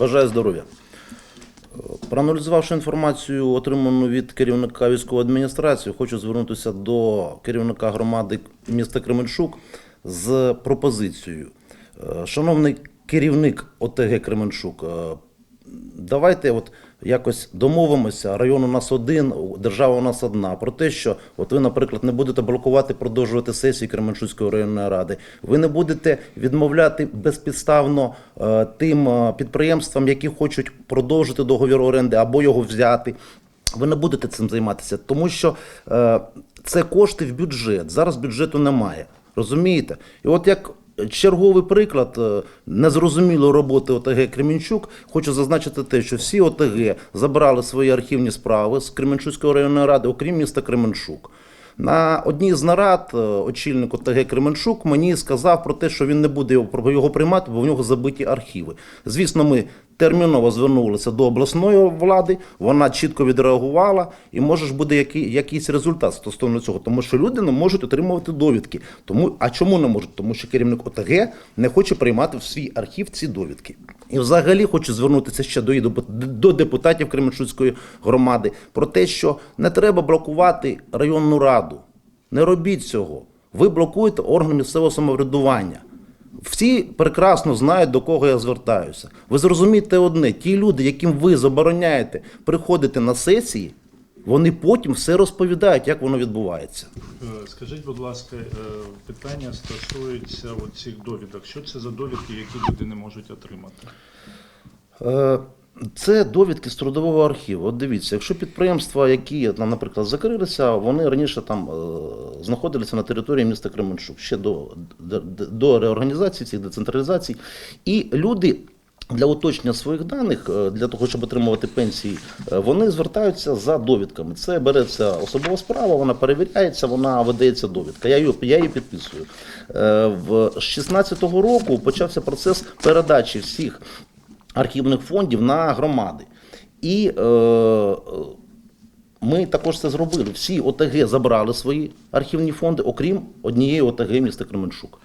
Бажаю здоров'я. Проаналізувавши інформацію, отриману від керівника військової адміністрації, хочу звернутися до керівника громади міста Кременчук з пропозицією. Е, Шановний керівник ОТГ Кременчук, е, давайте от якось домовимося. Район у нас один, держава у нас одна. Про те, що от ви, наприклад, не будете блокувати, продовжувати сесії Кременчуцької районної ради. Ви не будете відмовляти безпідставно е, тим е, підприємствам, які хочуть продовжити договір оренди або його взяти. Ви не будете цим займатися, тому що е, це кошти в бюджет. Зараз бюджету немає. Розумієте? І от як черговий приклад е, незрозумілої роботи ОТГ Кремінчук, хочу зазначити те, що всі ОТГ забрали свої архівні справи з Кременчуцької районної ради, окрім міста Кременчук. На одній з нарад е, очільник ОТГ Кременчук мені сказав про те, що він не буде його, його приймати, бо в нього забиті архіви. Звісно, ми терміново звернулися до обласної влади, вона чітко відреагувала, і може ж буде який, якийсь результат стосовно цього, тому що люди не можуть отримувати довідки. Тому, а чому не можуть? Тому що керівник ОТГ не хоче приймати в свій архів ці довідки. І взагалі хочу звернутися ще до, до, депутатів Кременчуцької громади про те, що не треба блокувати районну раду. Не робіть цього. Ви блокуєте органи місцевого самоврядування. Всі прекрасно знають, до кого я звертаюся. Ви зрозумієте одне: ті люди, яким ви забороняєте приходити на сесії, вони потім все розповідають, як воно відбувається. Е, Скажіть, будь ласка, е, питання стосується цих довідок. Що це за довідки, які люди не можуть отримати? Е, Це довідки з трудового архіву. От дивіться, якщо підприємства, які, наприклад, закрилися, вони раніше там знаходилися на території міста Кременчук ще до, до, до реорганізації цих децентралізацій. І люди. Для уточнення своїх даних, е, для того, щоб отримувати пенсії, е, вони звертаються за довідками. Це береться особова справа, вона перевіряється, вона видається довідка. Я її, я її підписую. Е, В- З 16-го року почався процес передачі всіх архівних фондів на громади. І е, ми також це зробили. Всі ОТГ забрали свої архівні фонди, окрім однієї ОТГ міста Кременчук.